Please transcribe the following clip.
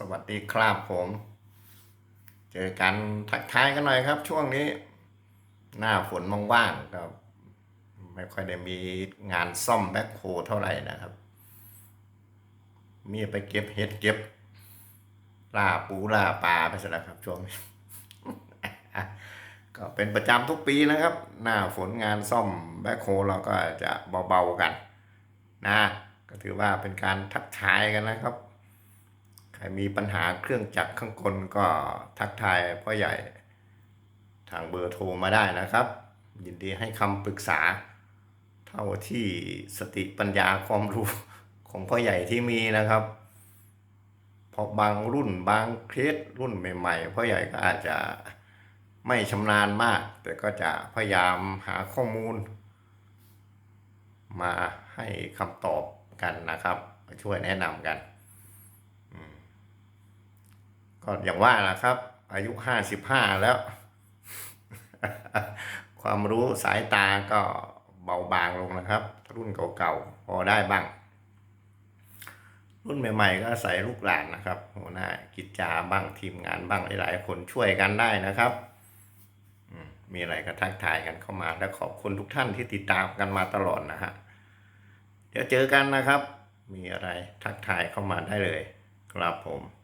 สวัสดีครับผม เจอกันทักทายกันหน่อยครับ ช่วงนี้ หน้าฝนว่างๆก็ไม่ค่อยได้มีงานซ่อมแบ็คโฮเท่าไหร่นะครับ มีไปเก็บเห็ดเก็บล่าปูล่าปลาไปซะแล้วครับช่วงนี้ก็เป็นประจำทุกปีนะครับ หน้าฝนงานซ่อมแบ็คโฮเราก็จะเบาๆกัน นะ ก็ถือว่าเป็นการทักทายกันนะครับ ใครมีปัญหาเครื่องจักรข้างบนก็ทักทายพ่อใหญ่ทางเบอร์โทรมาได้นะครับ ยินดีให้คำปรึกษา เท่าที่สติปัญญาความรู้ของพ่อใหญ่ที่มีนะครับเพราะบางรุ่นบางเคสรุ่นใหม่ๆพ่อใหญ่ก็อาจจะไม่ชำนาญมาก แต่ก็จะพยายามหาข้อมูล มาให้คำตอบกันนะครับ ช่วยแนะนำกัน ก็อย่างว่าแหละครับ อายุห้าสิบห้าแล้ว ความรู้สายตาก็เบาบางลงนะครับ รุ่นเก่าๆพอได้บ้าง รุ่นใหม่ ๆ ก็อาศัยลูกหลานนะครับ หัวหน้ากิจจาบ้างทีมงานบ้างหลายๆ คนช่วยกันได้นะครับมมีอะไรก็ทักทายกันเข้ามา และขอบคุณทุกท่านที่ติดตามกันมาตลอดนะฮะ เดี๋ยวเจอกันนะครับ มีอะไรทักทายเข้ามาได้เลย ครับผม